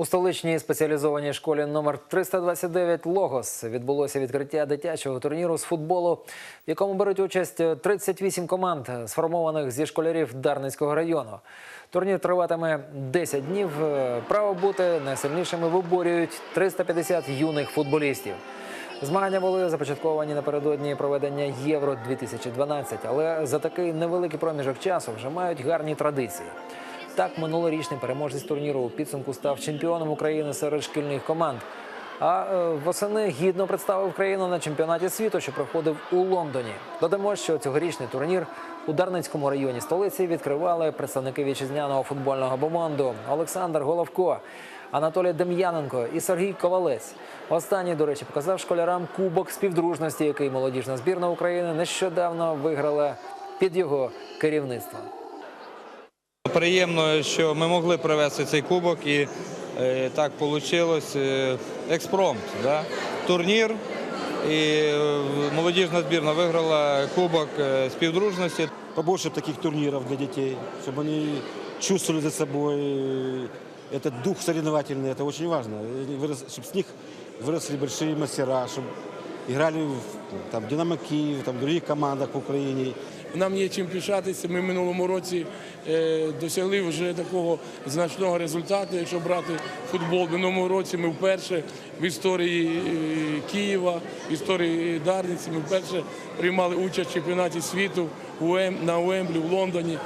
У столичній спеціалізованій школі номер 329 Логос відбулося відкриття дитячого турніру з футболу, в якому беруть участь 38 команд, сформованих зі школярів Дарницького району. Турнір триватиме 10 днів. Право бути найсильнішими виборюють 350 юних футболістів. Змагання були започатковані напередодні проведення Євро 2012 але за такий невеликий проміжок часу вже мають гарні традиції. Так, минулорічний переможець турніру у підсумку став чемпіоном України серед шкільних команд. А е, восени гідно представив країну на чемпіонаті світу, що проходив у Лондоні. Додамо, що цьогорічний турнір у Дарницькому районі столиці відкривали представники вітчизняного футбольного бомонду Олександр Головко, Анатолій Дем'яненко і Сергій Ковалець. Останній, до речі, показав школярам кубок співдружності, який молодіжна збірна України нещодавно виграла під його керівництвом. Приємно, що ми могли привезти цей кубок і е, так вийшло. Експромт, да? турнір. І е, молодіжна збірна виграла кубок е, співдружності. побольше таких турниров для детей, чтобы они чувствовали за собой э, этот дух соревновательный, это очень важно. Чтобы с них выросли большие мастера, чтобы играли в там, Динамо Киев, там, в других командах в Украине. Нам є чим пишатися. Ми в минулому році е, досягли вже такого значного результату. Якщо брати футбол, в минулому році ми вперше в історії е, Києва, в історії Дарниці, ми вперше приймали участь в чемпіонаті світу Ем- на Уемблі в Лондоні.